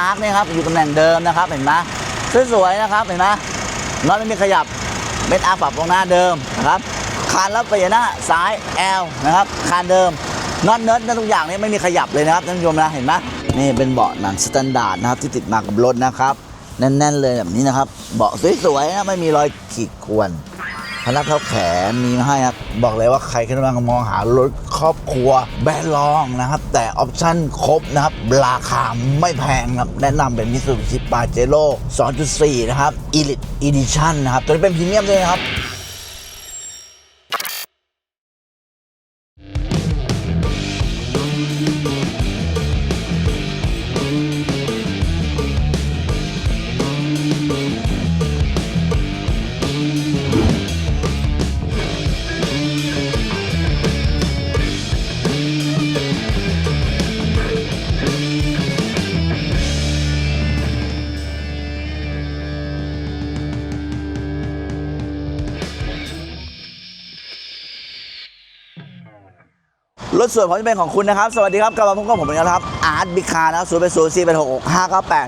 อาร์คเนี่ยครับอยู่ตำแหน่งเดิมนะครับเห็นไหมสวยๆนะครับเห็นไหมน็อตไม่มีขยับเป็นอาร์ปรับตรงหน้าเดิมนะครับคานรับไปหน้าซ้าย L นะครับคานเดิมน็อตเนิร์ดทุกอย่างนี่ไม่มีขยับเลยนะครับท่านผู้ชมนะเห็นไหมนี่เป็นเบาะหนังสแตนดาร์ดนะครับที่ติดมากับรถนะครับแน่นๆเลยแบบนี้นะครับเบาะสวยๆนะไม่มีรอยขีดข่วน พนักเท้าแขนมีมาให้ครับ บอกเลยว่าใครกำลังมองหารถครอบครัวแบรนด์รองนะครับ แต่ออปชั่นครบนะครับ ราคาไม่แพงครับ แนะนำเป็นมิสูบิชิปาเจโร่2.4 นะครับ Elite Edition นะครับตัวนี้เป็นพรีเมียมด้วยนะครับ ส่วนผมจะเป็นของคุณนะครับ สวัสดีครับกลับมาพบกับผมอีกแล้วนครับอาร์ตบิคานะครับศูนย์เป็นศูนย์สี่เป็นหกห้าเก้าแปด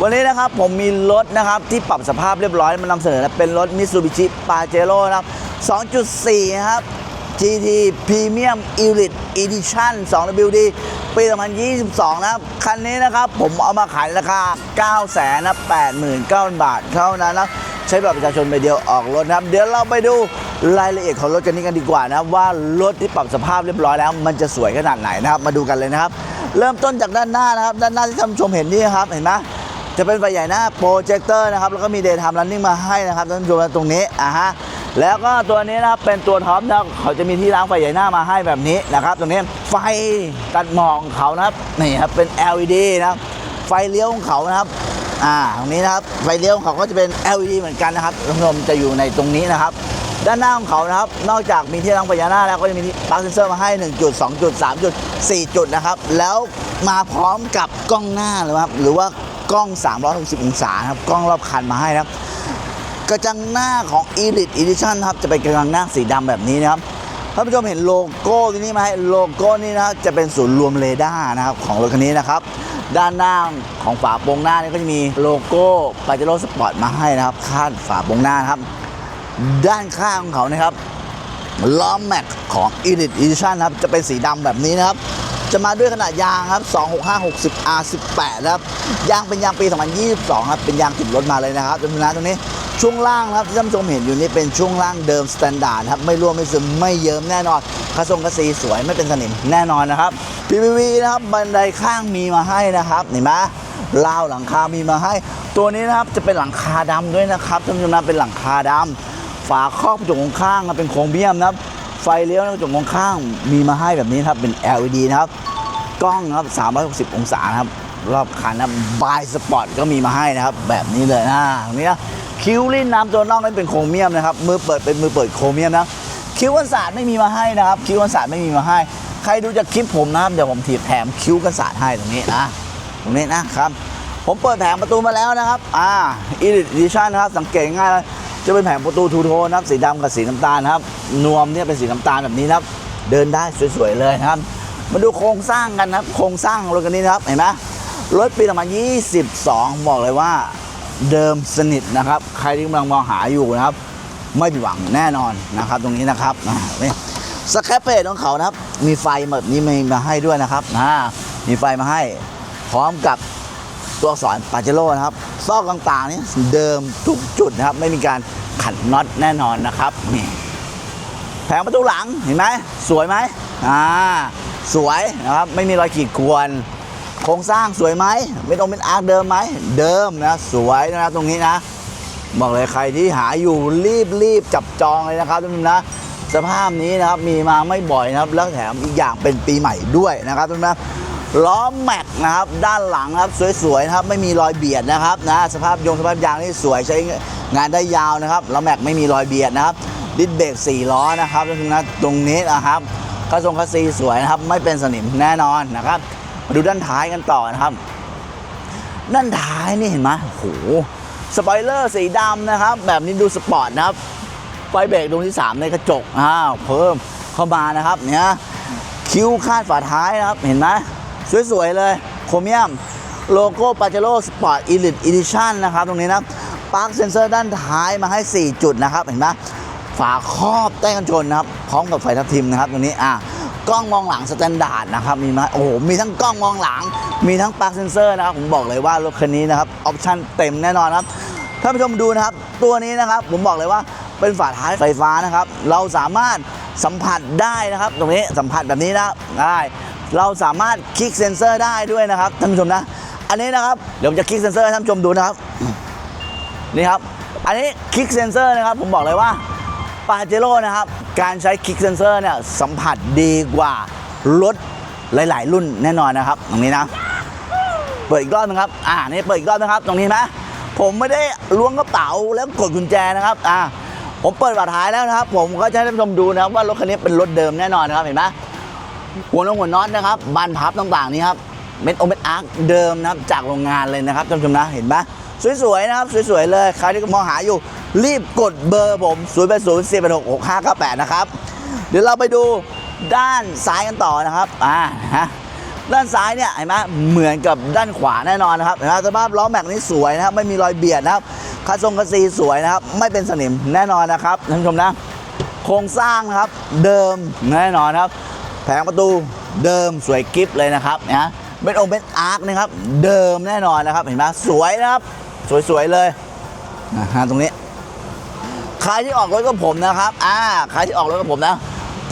วันนี้นะครับผมมีรถนะครับที่ปรับสภาพเรียบร้อยมานำเสนอนะเป็นรถ Mitsubishi Pajero นะครับ 2.4 ครับ GT Premium Elite Edition 2WD ปี 2022 นะครับ คันนี้นะครับผมเอามาขายราคา 9 8 9 0 0 0 บาทเท่านั้นนะ ใช้บัตรประชาชนใบเดียวออกรถนะครับ เดี๋ยวเราไปดูรายละเอียดของรถกันนี้กันดีกว่านะว่ารถที่ปรับสภาพเรียบร้อยแล้ว มันจะสวยขนาดไหนนะครับ มาดูกันเลยนะครับ เริ่มต้นจากด้านหน้านะครับ ด้านหน้าที่ท่านชมเห็นนี่นะครับเห็นไหมจะเป็นไฟใหญ่หน้าโปรเจคเตอร์นะครับแล้วก็มีเดย์ไทม์รันนิ่งมาให้นะครับท่านผู้ชมตรงนี้อะฮะแล้วก็ตัวนี้นะครับเป็นตัวท็อปนะเขาจะมีที่ล้างไฟใหญ่หน้ามาให้แบบนี้นะครับ ตรงนี้ไฟตัดหมอกของเขานะครับนี่ครับเป็น LED นะครับไฟเลี้ยวของเขานะครับ อ่าตรงนี้นะครับไฟเลี้ยวของเขาก็จะเป็น LED เหมือนกันนะครับท่านผู้ชมจะอยู่ในตรงนี้นะครับ ด้านหน้าของเขานะครับ นอกจากมีที่ล้างพญานาคแล้วก็จะมีปลั๊กเซนเซอร์มาให้ 1 จุด 2 จุด 3 จุด 4 จุดนะครับ แล้วมาพร้อมกับกล้องหน้าเลยครับหรือว่ากล้อง 360 องศานะครับกล้องรอบคันมาให้นะครับ กระจังหน้าของ Elite Edition ครับจะเป็นกระจังหน้าสีดำแบบนี้นะครับท่านผู้ชมเห็นโลโก้ที่นี่ไหมโลโก้นี่นะจะเป็นศูนย์รวมเรดาร์นะครับของรถคันนี้นะครับ ด้านหน้าของฝาโปรงหน้านี่ก็จะมีโลโก้ปาเจโร่สปอร์ตมาให้นะครับคาดฝาโปรงหน้านครับ ด้านข้างของเขานะครับล้อแม็กของ Elite Edition นะครับจะเป็นสีดำแบบนี้นะครับจะมาด้วยขนาดยางครับ 265 60 R18 นะครับ ยางเป็นยางปี 2022 ครับ เป็นยางติดรถมาเลยนะครับจำนวนนะตรงนี้ ช่วงล่างนะครับที่ท่านผู้ชมเห็นอยู่นี่เป็นช่วงล่างเดิมสแตนดาร์ดครับไม่ร่วงไม่ซึมไม่เยิ้มแน่นอนกระทรงกระสีสวยไม่เป็นสนิมแน่นอนนะครับ PPV นะครับบันไดข้างมีมาให้นะครับเห็นไหมราวหลังคามีมาให้ ตัวนี้นะครับจะเป็นหลังคาดำด้วยนะครับท่านผู้ชมนะเป็นหลังคาดำฝาครอบกระจกข้างเป็นโครเมียมนะครับไฟเลี้ยวกระจกข้างมีมาให้แบบนี้นครับเป็น LED นะครับกล้องนะครับ360 องศานะครับรอบคันนะบบายสปอร์ตก็มีมาให้นะครับ แบบนี้เลยนะตรงนี้นะ คิ้วลิ้นน้ำตัวน่องนี่เป็นโครเมียมนะครับมือเปิดเป็นมือเปิดโครเมียมนะคิ้วกันศาสตร์ไม่มีมาให้นะครับ คิ้วกันศาสตร์ไม่มีมาให้ ใครดูจากคลิปผมนะครับเดี๋ยวผมถีบแถมคิ้วกันศาสตร์ให้ตรงนี้นะตรงนี้นะครับผมเปิดแผงประตูมาแล้วนะครับอ่า Elite Edition นะครับสังเกตง่ายเลยจะเป็นแผงประตูทูโทนนะครับสีดำกับสีน้ำตาลนะครับนวมเนี่ยเป็นสีน้ำตาลแบบนี้นะครับ เดินได้สวยๆเลยนะครับ มาดูโครงสร้างกันนะครับ โครงสร้างรถคันนี้นะครับเห็นไหมรถปี2022บอกเลยว่า เดิมสนิทนะครับ ใครที่กำลังมองหาอยู่นะครับ ไม่ผิดหวังแน่นอนนะครับ ตรงนี้นะครับนี่สแครปเพจของเขานะครับ มีไฟแบบนี้มีมาให้ด้วยนะครับอ่ามีไฟมาให้พร้อมกับตัวอักษรปาเจโร่นะครับ ซอกต่างๆนี่เดิมทุกจุดนะครับ ไม่มีการขัดน็อตแน่นอนนะครับนี่แผงประตูหลังเห็นไหมสวยไหมอ่าสวยนะครับ ไม่มีรอยขีดข่วน โครงสร้างสวยไหมไม่ต้องเป็นอาร์คเดิมไหมเดิมนะสวยนะตรงนี้นะ บอกเลยใครที่หาอยู่รีบรีบจับจองเลยนะครับทุกท่านนะสภาพนี้นะครับมีมาไม่บ่อยนะครับ แล้วแถมอีกอย่างเป็นปีใหม่ด้วยนะครับทุกท่านนะล้อแม็กนะครับด้านหลังครับสวยๆนะครับไม่มีรอยเบียดนะครับนะสภาพยงสภาพยางนี่สวยใช้งานได้ยาวนะครับล้อแม็กไม่มีรอยเบียดนะครับดิสเบรก4ล้อนะครับทุกท่านนะตรงนี้นะครับกระทรงกระซีสวยนะครับไม่เป็นสนิมแน่นอนนะครับ มาดูด้านท้ายกันต่อนะครับ ด้านท้ายนี่เห็นไหมโอ้โหสปอยเลอร์สีดำนะครับ แบบนี้ดูสปอร์ตนะครับ ไฟเบรกดวงที่ 3 ในกระจกอ้าวเพิ่มเข้ามานะครับเนี่ยคิ้วคาดฝาท้ายนะครับ เห็นไหมสวยๆเลยโครเมียมโลโก้ปาเจโร่สปอร์ตอีลิทอีดิชั่นนะครับ ตรงนี้นะปาร์คเซนเซอร์ด้านท้ายมาให้ 4 จุดนะครับ เห็นไหมฝาครอบใต้กันชนนะครับ พร้อมกับไฟทับทิมนะครับตรงนี้อะ กล้องมองหลังสแตนดาร์ดนะครับมีไหมโอ้โหมีทั้งกล้องมองหลัง มีทั้งปาร์คเซนเซอร์นะครับผมบอกเลยว่ารถคันนี้นะครับออปชั่นเต็มแน่นอนครับท่านผู้ชมดูนะครับ ตัวนี้นะครับผมบอกเลยว่าเป็นฝาท้ายไฟฟ้านะครับ เราสามารถสัมผัสได้นะครับ ตรงนี้สัมผัสแบบนี้นะได้เราสามารถคลิกเซนเซอร์ได้ด้วยนะครับท่านผู้ชมนะ อันนี้นะครับเดี๋ยวผมจะคลิกเซนเซอร์ให้ท่านผู้ชมดูนะครับนี่ครับ อันนี้คลิกเซนเซอร์นะครับ ผมบอกเลยว่า ปาเจโร่นะครับ การใช้คลิกเซนเซอร์เนี่ยสัมผัสดีกว่ารถหลาย ๆ รุ่นแน่นอนนะครับตรงนี้นะ เปิดอีกรอบนึงครับ อ่านี่เปิดอีกรอบนะครับ ตรงนี้นะผมไม่ได้ล้วงกระเป๋าแล้วกดกุญแจนะครับอ่าผมเปิดฝาท้ายแล้วนะครับ ผมก็จะให้ท่านผู้ชมดูนะครับว่ารถคันนี้เป็นรถเดิมแน่นอนนะครับเห็นไหมหัวนงหัวน็อตนะครับบานพับต่างๆนี้ครับเม็ดโอเม็ดอาร์คเดิมนะครับจากโรงงานเลยนะครับท่านผู้ชมนะเห็นไหม สวยๆนะครับสวยๆเลยใครที่มองหาอยู่ รีบกดเบอร์ผม0 8 0 4 8 6 6 5 9 8นะครับเดี๋ยวเราไปดูด้านซ้ายกันต่อนะครับอ่าฮะด้านซ้ายเนี่ยเห็นไหมเหมือนกับด้านขวาแน่นอนนะครับเห็นไหมสภาพล้อแม็กนี่สวยนะครับไม่มีรอยเบียดนะครับคัสทรงคัสซีสวยนะครับ ไม่เป็นสนิมแน่นอนนะครับท่านผู้ชมนะโครงสร้างนะครับเดิมแน่นอนครับ แผงประตูเดิมสวยกิฟเลยนะครับนะเป็นองค์เป็นอาร์คนะครับ เดิมแน่นอนนะครับ เห็นไหมสวยนะครับ สวยๆเลยนะฮะตรงนี้ ใครที่ออกรถกับผมนะครับ อ่า ใครที่ออกรถกับผมนะ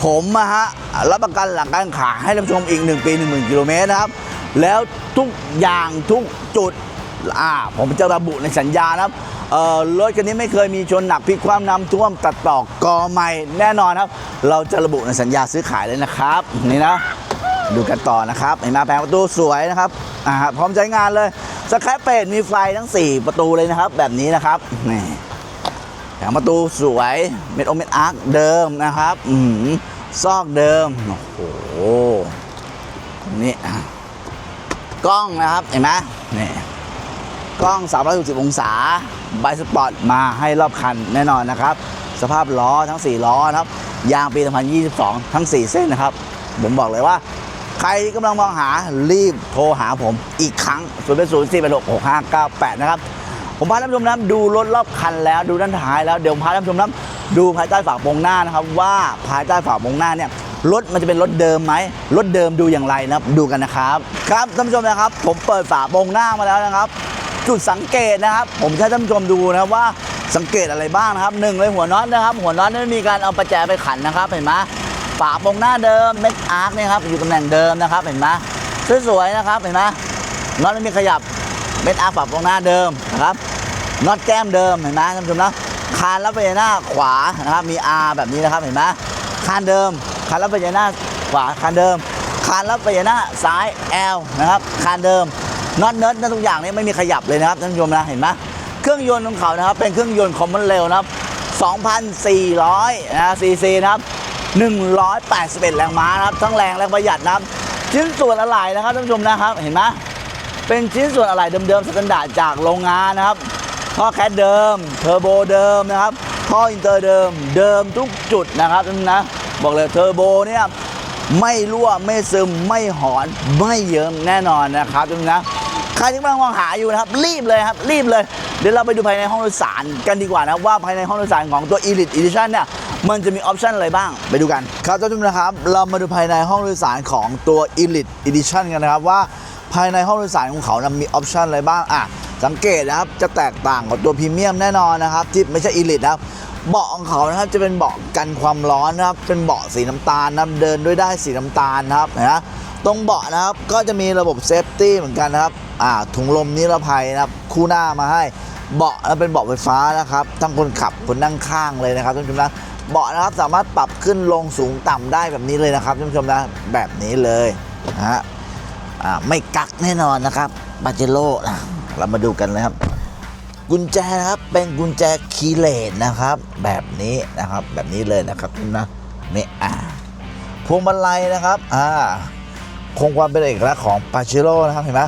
ผมนะฮะรับประกันหลังการขายให้ท่านผู้ชมอีก 1 ปี 1 0,000กิโลเมตรนะครับ แล้วทุกอย่างทุกจุด อ่า ผมจะระบุในสัญญานะครับเออรถคันนี้ไม่เคยมีชนหนักพลิกความน้ำท่วมตัดต่อกอใหม่แน่นอนครับ เราจะระบุในสัญญาซื้อขายเลยนะครับ นี่นะ ดูกันต่อนะครับเห็นไหมแผงประตูสวยนะครับอ่าพร้อมใช้งานเลย สแครปเป็ดมีไฟทั้ง 4 ประตูเลยนะครับ แบบนี้นะครับนี่แผงประตูสวยเม็ดโอเม็ดอาร์คเดิมนะครับอืมซอกเดิมโอ้โหนี่กล้องนะครับเห็นไหมนี่กล้อง 360 องศาไบสปอร์ตมาให้รอบคันแน่นอนนะครับ สภาพล้อทั้ง 4 ล้อนะครับ ยางปี 2022 ทั้ง 4 เส้นนะครับ ผมบอกเลยว่า ใครกำลังมองหารีบโทรหาผมอีกครั้ง 0 8 0 4 8 6 6 5 9 8 นะครับ ผมพาท่านผู้ชมนะดูรถรอบคันแล้วดูด้านท้ายแล้วเดี๋ยวพาท่านผู้ชมนะดูภายใต้ฝาโปรงหน้านะครับ ว่าภายใต้ฝาโปรงหน้าเนี่ยรถมันจะเป็นรถเดิมไหมรถเดิมดูอย่างไรนะครับดูกันนะครับครับท่านผู้ชมนะครับ ผมเปิดฝาโปรงหน้ามาแล้วนะครับ จุดสังเกตนะครับ ผมจะให้ท่านผู้ชมดูนะครับว่าสังเกตอะไรบ้างนะครับหนึ่งเลยหัวน็อตนะครับ หัวน็อตไม่มีการเอาประแจไปขันนะครับเห็นไหม ฝาโปรงหน้าเดิมเม็ดอาร์คเนี่ยครับอยู่ตำแหน่งเดิมนะครับเห็นไหมสวยๆนะครับเห็นไหมน็อตไม่มีขยับเม็ดอาร์คฝาโปรงหน้าเดิมนะครับน็อตแก้มเดิมเห็นไหมท่านผู้ชมนะคานรับไปหน้าขวานะครับมี R แบบนี้นะครับเห็นไหมคานเดิมคานรับไปหน้าขวาคานเดิมคานรับไปหน้าซ้าย L นะครับคานเดิมน็อตเนิร์ดทุกอย่างนี้ไม่มีขยับเลยนะครับท่านผู้ชมนะเห็นไหมเครื่องยนต์ของเขานะครับเป็นเครื่องยนต์คอมมอนเร็วนะครับ2,400นะซีซีนะครับ 181 แรงม้านะครับ ทั้งแรงและประหยัดนะครับ ชิ้นส่วนอะไหล่นะครับท่านผู้ชมนะครับ เห็นไหมเป็นชิ้นส่วนอะไหล่เดิมๆสแตนดาร์ดจากโรงงานนะครับ ท่อแคทเดิม เทอร์โบเดิมนะครับ ท่ออินเตอร์เดิม เดิมทุกจุดนะครับนะ บอกเลยเทอร์โบเนี่ยไม่รั่วไม่ซึมไม่หอนไม่เยิ้มแน่นอนนะครับทุกนะใครที่กำลังมองหาอยู่นะครับ รีบเลยครับ รีบเลย เดี๋ยวเราไปดูภายในห้องโดยสารกันดีกว่านะครับว่าภายในห้องโดยสารของตัว Elite Edition เนี่ย มันจะมีออปชันอะไรบ้าง ไปดูกัน ครับท่านผู้ชมนะครับ เรามาดูภายในห้องโดยสารของตัว Elite Edition กันนะครับว่าภายในห้องโดยสารของเขานะมีออปชันอะไรบ้างอะสังเกตนะครับจะแตกต่างกับตัวพรีเมียมแน่นอนนะครับที่ไม่ใช่ Elite นะครับเบาะของเขานะครับจะเป็นเบาะกันความร้อนนะครับเป็นเบาะสีน้ำตาลนะเดินด้วยได้สีน้ำตาลนะครับนะตรงเบาะนะครับก็จะมีระบบเซฟตี้เหมือนกันนะครับอ่าถุงลมนิรภัยนะครับคู่หน้ามาให้เบาะแล้วเป็นเบาะไฟฟ้านะครับทั้งคนขับคนนั่งข้างเลยนะครับท่านผู้ชมนะ เบาะนะครับสามารถปรับขึ้นลงสูงต่ำได้แบบนี้เลยนะครับท่านผู้ชมนะแบบนี้เลยนะฮะไม่กักแน่นอนนะครับบาเจโร่นะเรามาดูกันเลยครับ กุญแจนะครับเป็นกุญแจคีย์เลสนะครับ แบบนี้นะครับแบบนี้เลยนะครับนะนี่อ่าพวงมาลัยนะครับอ่าคงความเป็นเอกลักษณ์ของปาเชโร่นะครับเห็นไหม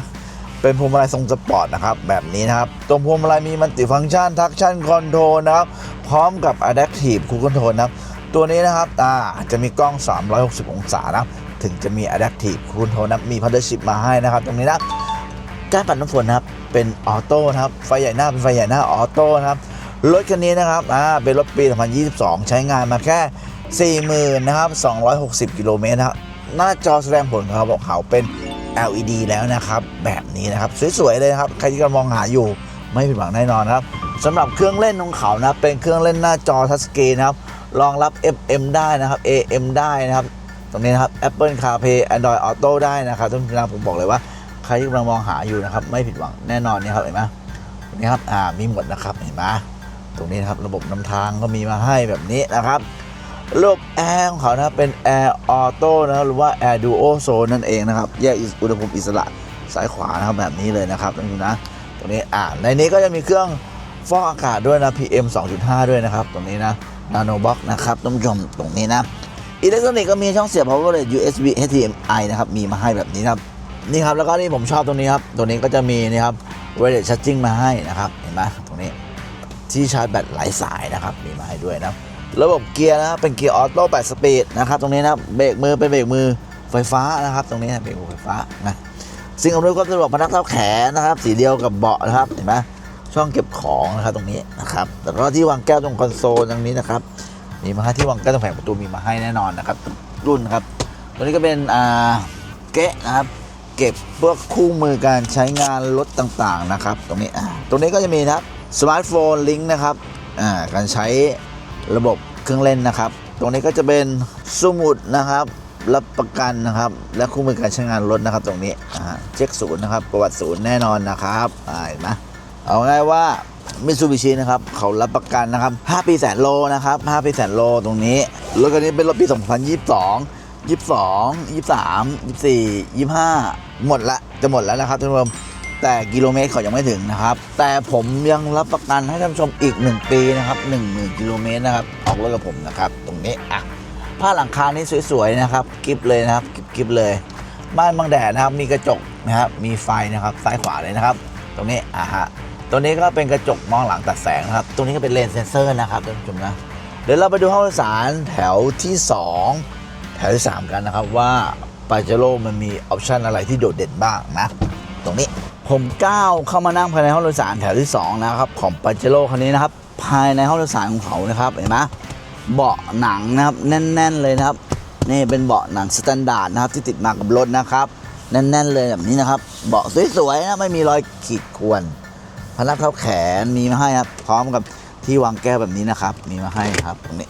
เป็นพวงมาลัยทรงสปอร์ตนะครับแบบนี้นะครับตรงพวงมาลัยมีมัลติฟังก์ชันทักชั่นคอนโทรลนะครับพร้อมกับ Adaptive Cruise Control นะครับตัวนี้นะครับอ่าจะมีกล้อง 360 องศานะครับถึงจะมี Adaptive Cruise Control นะมี Partnership มาให้นะครับ ตรงนี้นะการปัดน้ำฝนนะครับเป็นออโต้นะครับไฟใหญ่หน้าเป็นไฟใหญ่หน้าออโต้นะครับรถคันนี้นะครับอ่าเป็นรถปี 2022 ใช้งานมาแค่ 40,000นะครับ260 กิโลเมตรนะครับหน้าจอแสดงผลของเขาบอกเขาเป็น LED แล้วนะครับ แบบนี้นะครับ สวยๆเลยนะครับ ใครที่กำลังมองหาอยู่ไม่ผิดหวังแน่นอนครับสำหรับเครื่องเล่นของเขานะเป็นเครื่องเล่นหน้าจอทัชสกรีนนะครับรองรับ FM ได้นะครับ AM ได้นะครับตรงนี้นะครับ Apple CarPlay Android Auto ได้นะครับท่านผู้ชมผมบอกเลยว่าใครที่กำลังมองหาอยู่นะครับ ไม่ผิดหวังแน่นอนนี่ครับเห็นไหมนี่ครับอ่ามีหมดนะครับเห็นไหมตรงนี้นะครับระบบนำทางก็มีมาให้แบบนี้นะครับ ระบบแอร์ของเขานะครับเป็นแอร์ออโต้นะหรือว่าแอร์ดูโอโซนนั่นเองนะครับ แยกอุณหภูมิอิสระซ้ายขวานะครับแบบนี้เลยนะครับท่านผู้นะตรงนี้อ่าในนี้ก็จะมีเครื่องฟอกอากาศด้วยนะ PM 2.5 ด้วยนะครับ ตรงนี้นะ Nano Box นะครับท่านผู้ชมตรงนี้นะอิเล็กทรอนิกส์ก็มีช่องเสียบ power l e d USB HDMI นะครับ มีมาให้แบบนี้ครับ นี่ครับ แล้วก็นี่ผมชอบตรงนี้ครับ ตัวนี้ก็จะมีนี่ครับ wireless charging มาให้นะครับ เห็นไหมตรงนี้ที่ชาร์จแบตหลายสายนะครับ มีมาให้ด้วยนะ ระบบเกียร์นะครับเป็นเกียร์ออโต้8สปีดนะครับตรงนี้นะเบรกมือเป็นเบรกมือไฟฟ้านะครับ ตรงนี้นะเบรกมือไฟฟ้านะสิ่งอำนวยความสะดวกพนักเท้าแขนนะครับ สีเดียวกับเบาะนะครับเห็นไหมช่องเก็บของนะครับตรงนี้นะครับแล้วก็ที่วางแก้วตรงคอนโซลตรงนี้นะครับมีมาให้ที่วางแก้วตรงแผงประตูมีมาให้แน่นอนนะครับรุ่นครับตัวนี้ก็เป็นอ่าเกะนะครับเก็บพวกคู่มือการใช้งานรถต่างๆนะครับ ตรงนี้ตรงนี้ก็จะมีนะครับสมาร์ทโฟนลิงก์นะครับอ่าการใช้ ระบบเครื่องเล่นนะครับ ตรงนี้ก็จะเป็นสมุดนะครับรับประกันนะครับ และคู่มือการใช้งานรถนะครับ ตรงนี้เช็คศูนย์นะครับ ประวัติศูนย์แน่นอนนะครับเห็นไหมเอาง่ายว่ามิตซูบิชินะครับเขารับประกันนะครับ 5 ปีแสนโลนะครับ5ปีแสนโลตรงนี้รถคันนี้เป็นรถปี 2022 22 23 24 25 หมดละจะหมดแล้วนะครับท่านผู้ชม แต่กิโลเมตรเขายังไม่ถึงนะครับ แต่ผมยังรับประกันให้ท่านผู้ชมอีก 1 ปีนะครับ10,000กิโลเมตรนะครับออกรถกับผมนะครับ ตรงนี้อะผ้าหลังคานี่สวยๆนะครับกิฟเลยนะครับกิฟกิฟเลยม่านบังแดดนะครับมีกระจกนะครับมีไฟนะครับซ้ายขวาเลยนะครับ ตรงนี้อะฮะตัวนี้ก็เป็นกระจกมองหลังตัดแสงนะครับ ตรงนี้ก็เป็นเลนส์เซนเซอร์นะครับท่านผู้ชมนะเดี๋ยวเราไปดูห้องโดยสารแถวที่ 2 แถวที่ 3 กันนะครับว่าปาเจโร่มันมีออปชันอะไรที่โดดเด่นบ้างนะ ตรงนี้ ผมก้าวเข้ามานั่งภายในห้องโดยสารแถวที่2นะครับของปาเจโร่คันนี้นะครับ ภายในห้องโดยสารของเขานะครับเห็นไหมเบาะหนังนะครับแน่น ๆเลยนะครับนี่เป็นเบาะหนังสแตนดาร์ดนะครับที่ติดมากับรถนะครับแน่น ๆ เลยแบบนี้นะครับ เบาะสวยๆนะไม่มีรอยขีดข่วนพนักเท้าแขนมีมาให้ครับพร้อมกับที่วางแก้วแบบนี้นะครับ มีมาให้ครับตรงนี้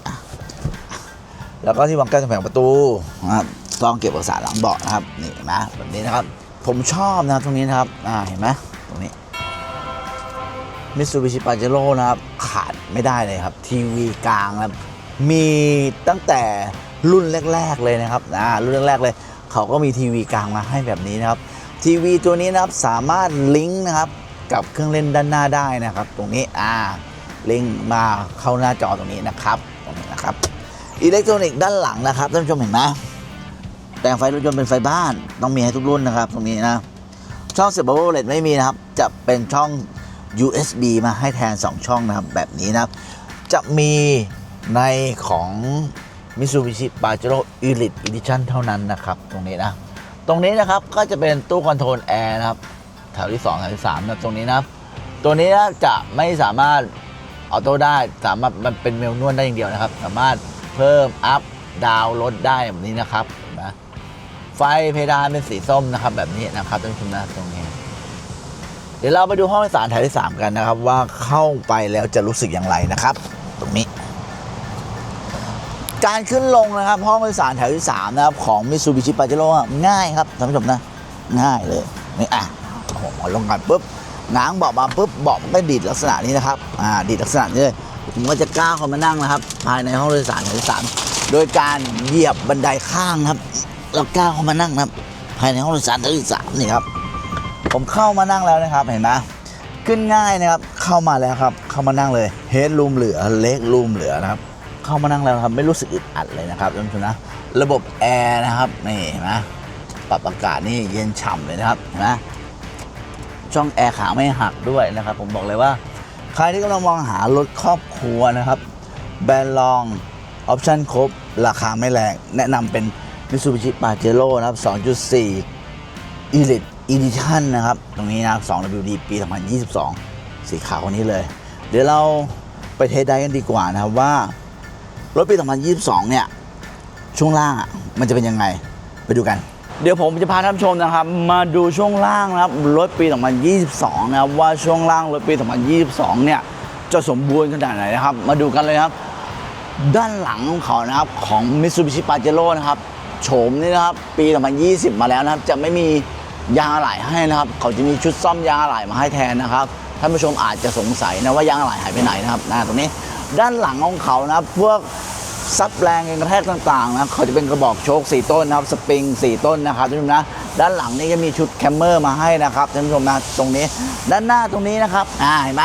แล้วก็ที่วางแก้วแผงประตูนะครับซองเก็บเอกสารหลังเบาะนะครับนี่นไหมแบบนี้นะครับ ผมชอบนะครับตรงนี้นะครับ อ่า เห็นไหมตรงนี้มิตซูบิชิปาเจโร่นะครับ ขาดไม่ได้เลยครับ ทีวีกลางนะครับ มีตั้งแต่รุ่นแรก ๆ เลยนะครับ อ่า รุ่นแรก ๆ เลย เขาก็มีทีวีกลางมาให้แบบนี้นะครับ ทีวีตัวนี้นะครับ สามารถลิงก์นะครับ กับเครื่องเล่นด้านหน้าได้นะครับ ตรงนี้ อ่า ลิงก์มาเข้าหน้าจอตรงนี้นะครับ ตรงนี้นะครับ อิเล็กทรอนิกส์ด้านหลังนะครับ ท่านผู้ชมเห็นไหม แต่งไฟรถยนต์เป็นไฟบ้านต้องมีให้ทุกรุ่นนะครับ ตรงนี้นะช่องเสียบบับเบิลเลตไม่มีนะครับ จะเป็นช่อง USB มาให้แทน 2 ช่องนะครับ แบบนี้นะครับ จะมีในของ Mitsubishi Pajero Elite Edition เท่านั้นนะครับ ตรงนี้นะ ตรงนี้นะครับก็จะเป็นตู้คอนโทรลแอร์นะครับ แถวที่ 2 แถวที่3นะตรงนี้นะตัวนี้นะจะไม่สามารถออโต้ได้สามารถมันเป็นเมลนวลได้อย่างเดียวนะครับ สามารถเพิ่มอัพดาวลดได้แบบนี้นะครับเห็นไหม ไฟเพดานเป็นสีส้มนะครับ แบบนี้นะครับท่านผู้ชมนะตรงนี้ เดี๋ยวเราไปดูห้องโดยสารแถวที่ 3 กันนะครับ ว่าเข้าไปแล้วจะรู้สึกอย่างไรนะครับ ตรงนี้ การขึ้นลงนะครับ ห้องโดยสารแถวที่ 3 นะครับ ของ Mitsubishi Pajero ง่ายครับท่านผู้ชมนะ ง่ายเลยนี่อะโอ้โหลงกันปุ๊บง้างเบาะมาปุ๊บเบาะมันก็ดีดลักษณะนี้นะครับอ่าดีดลักษณะนี้เลยผมก็จะก้าวเข้ามานั่งนะครับ ภายในห้องโดยสารแถวที่3โดยการเหยียบบันไดข้างครับ แล้วก้าวเข้ามานั่งนะภายในห้องโดยสารแถวที่สามนี่ครับ ผมเข้ามานั่งแล้วนะครับเห็นไหมขึ้นง่ายนะครับ เข้ามาแล้วครับ เข้ามานั่งเลยเฮดรูมเหลือเล็กรูมเหลือนะครับ เข้ามานั่งแล้วครับไม่รู้สึกอึดอัดเลยนะครับท่านผู้ชมนะระบบแอร์นะครับนี่เห็นไหมปรับอากาศนี่เย็นฉ่ำเลยนะครับเห็นไหมช่องแอร์ขาไม่หักด้วยนะครับ ผมบอกเลยว่า ใครที่กำลังมองหารถครอบครัวนะครับ แบรนด์ลองออปชั่นครบ ราคาไม่แรงแนะนำเป็น Mitsubishi Pajero นะครับ 2.4 Elite Edition นะครับ ตรงนี้นะครับ 2WD ปี 2022 สีขาวคนนี้เลย เดี๋ยวเราไปเทสได้กันดีกว่านะครับว่า รถปี 2022 เนี่ย ช่วงล่างมันจะเป็นยังไง ไปดูกัน เดี๋ยวผมจะพาท่านผู้ชมนะครับ มาดูช่วงล่างนะครับ รถปี 2022 นะครับ ว่าช่วงล่างรถปี 2022 เนี่ย จะสมบูรณ์ขนาดไหนนะครับ มาดูกันเลยครับ ด้านหลังของเขานะครับของ Mitsubishi Pajero นะครับ โฉมนี่นะครับ ปี 2020 มาแล้วนะครับ จะไม่มียางอะไหล่ให้นะครับ เขาจะมีชุดซ่อมยางอะไหล่มาให้แทนนะครับท่านผู้ชมอาจจะสงสัยนะว่ายางอะไหล่หายไปไหนนะครับนะตรงนี้ด้านหลังของเขานะครับพวกซับแรงกระแทกต่างๆนะเขาจะเป็นกระบอกโชค 4 ต้นนะครับสปริง 4 ต้นนะครับท่านผู้ชมนะด้านหลังนี่จะมีชุดแคมเมอร์มาให้นะครับท่านผู้ชมนะตรงนี้ ด้านหน้าตรงนี้นะครับอ่าเห็นไหม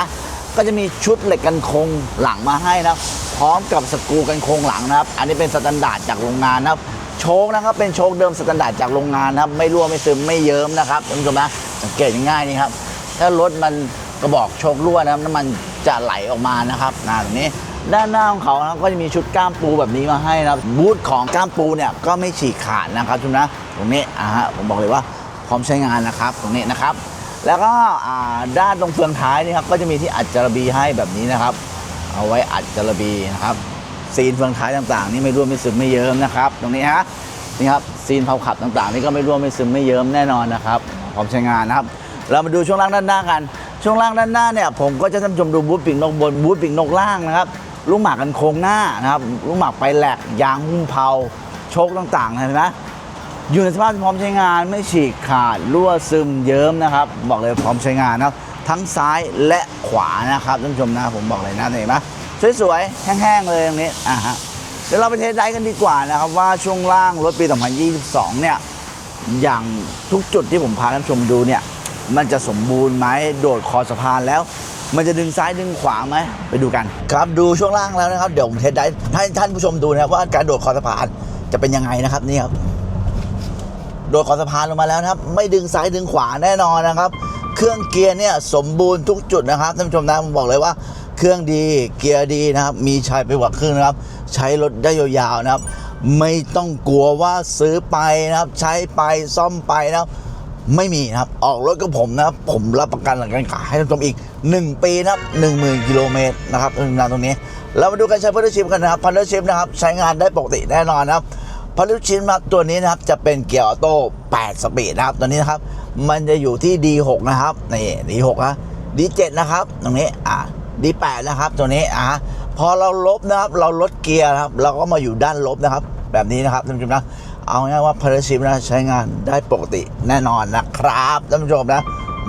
ก็จะมีชุดเหล็กกันโคงหลังมาให้นะพร้อมกับสกรูกันโคงหลังนะครับ อันนี้เป็นสแตนดาร์ดจากโรงงานนะครับ โชคนะครับเป็นโชคเดิมสแตนดาร์ดจากโรงงานนะครับไม่รั่วไม่ซึมไม่เยิ้มนะครับท่านผู้ชมนะสังเกตง่ายๆนี่ครับถ้ารถมันกระบอกโชครั่วนะครับน้ำมันจะไหลออกมานะครับนะตรงนี้ด้านหน้าของเขานะครับก็จะมีชุดก้ามปูแบบนี้มาให้นะครับบูทของก้ามปูเนี่ยก็ไม่ฉีกขาดนะครับทุกนะตรงนี้อ่าฮะผมบอกเลยว่าพร้อมใช้งานนะครับ ตรงนี้นะครับ แล้วก็ด้านตรงเฟืองท้ายนี่ครับก็จะมีที่อัดจารบีให้แบบนี้นะครับ เอาไว้อัดจารบีนะครับ ซีนเฟืองท้ายต่างๆ นี่ไม่ร่วมไม่ซึมไม่เยิ้มนะครับ ตรงนี้ฮะนี่ครับซีนเผาขับต่างๆ นี่ก็ไม่ร่วมไม่ซึมไม่เยิ้มแน่นอนนะครับพร้อมใช้งานนะครับ เรามาดูช่วงล่างด้านหน้ากัน ช่วงล่างด้านหน้าเนี่ยผมก็จะท่านชมดูบูธปีกนกบนบูธปีกนกล่างนะครับลูกหมากกันโค้งหน้านะครับลูกหมากไปแหลกยางหุ้มเผาโชคต่างๆเห็นไหมอยู่ในสภาพพร้อมใช้งานไม่ฉีกขาดรั่วซึมเยิ้มนะครับ บอกเลยพร้อมใช้งานนะครับทั้งซ้ายและขวานะครับท่านผู้ชมนะผมบอกเลยนะเห็นไหม สวยๆ แห้งๆ เลยตรงนี้อะฮะเดี๋ยวเราไปเทสได้กันดีกว่านะครับ ว่าช่วงล่างรถปี 2022 เนี่ย อย่างทุกจุดที่ผมพาท่านชมดูเนี่ย มันจะสมบูรณ์ไหมโดดคอสะพานแล้ว มันจะดึงซ้ายดึงขวาไหมไปดูกัน ครับดูช่วงล่างแล้วนะครับ เดี๋ยวผมเทสได้ให้ท่านผู้ชมดูนะครับว่าการโดดคอสะพานจะเป็นยังไงนะครับนี่ครับโดดขอสะพานลงมาแล้วนะครับ ไม่ดึงซ้ายดึงขวาแน่นอนนะครับ เครื่องเกียร์เนี่ยสมบูรณ์ทุกจุดนะครับท่านผู้ชมนะผมบอกเลยว่า เครื่องดี เกียร์ดีนะครับ มีชัยไปกว่าครึ่งนะครับ ใช้รถได้ยาวๆนะครับ ไม่ต้องกลัวว่าซื้อไปนะครับ ใช้ไปซ่อมไปนะครับ ไม่มีนะครับ ออกรถกับผมนะครับ ผมรับประกันหลังการขายให้ท่านผู้ชมอีก 1 ปีนะครับ10,000กิโลเมตรนะครับท่านผู้ชมนะตรงนี้เรามาดูการใช้พันธุ์ชิพกันนะครับพันธุ์ชิพนะครับ ใช้งานได้ปกติแน่นอนนะครับพอลูกชิ้นมาตัวนี้นะครับจะเป็นเกียร์ออโต้8สปีดนะครับตัวนี้นะครับ มันจะอยู่ที่ D6 นะครับนี่ D6 นะ D7 นะครับ ตรงนี้อ่า D8 นะครับตัวนี้อ่าพอเราลบนะครับ เราลดเกียร์นะครับเราก็มาอยู่ด้านลบนะครับ แบบนี้นะครับท่านผู้ชมนะเอาง่ายว่าพาราชิพนะใช้งานได้ปกติแน่นอนนะครับท่านผู้ชมนะ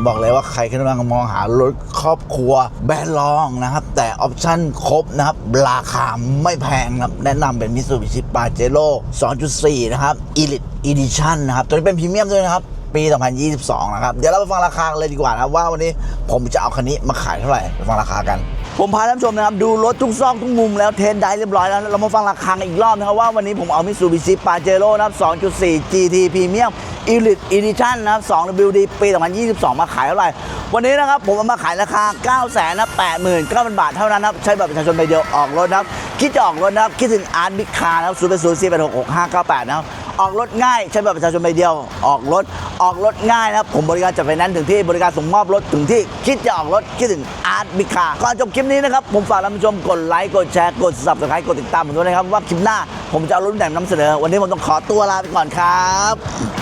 บอกเลยว่าใครกำลังมองหารถครอบครัวแบรนด์รองนะครับ แต่ออปชั่นครบนะครับ ราคาไม่แพงครับ แนะนำเป็น Mitsubishi Pajero 2.4 นะครับ Elite Edition นะครับ ตัวนี้เป็นพรีเมียมด้วยนะครับ ปี 2022 นะครับ เดี๋ยวเราไปฟังราคาเลยดีกว่านะว่าวันนี้ผมจะเอาคันนี้มาขายเท่าไหร่ไปฟังราคากัน ผมพาท่านผู้ชมนะครับ ดูรถทุกซอกทุกมุมแล้วเทนได้เรียบร้อยแล้ว เรามาฟังราคากันอีกรอบนะครับว่าวันนี้ผมเอามิสูบิชิปาเจโร่นะครับ 2.4 GT Premium Elite Edition นะครับ 2WD ปี 2022 มาขายเท่าไหร่ วันนี้นะครับผมเอามาขายราคา 9 8 9 0 0 0 บาทเท่านั้นนะครับ ใช้บัตรประชาชนใบเดียวออกรถนะครับ คิดจะออกรถนะครับ คิดถึงอาร์ตบิ๊กคาร์นะครับ 0 0 4 8 6 6 5 9 8 นะครับ ออกรถง่าย ใช้บัตรประชาชนใบเดียวออกรถออกรถง่ายนะครับ ผมบริการจัดไฟแนนซ์ถึงที่บริการส่งมอบรถถึงที่คิดจะออกรถคิดถึงอาร์ตบิ๊กคาร์ก่อนจบคลิปนี้นะครับผมฝากท่านผู้ชมกดไลค์กดแชร์กด subscribe กดติดตามผมด้วยนะครับว่าคลิปหน้าผมจะเอารถไหนมานำเสนอ วันนี้ผมต้องขอตัวลาไปก่อนครับ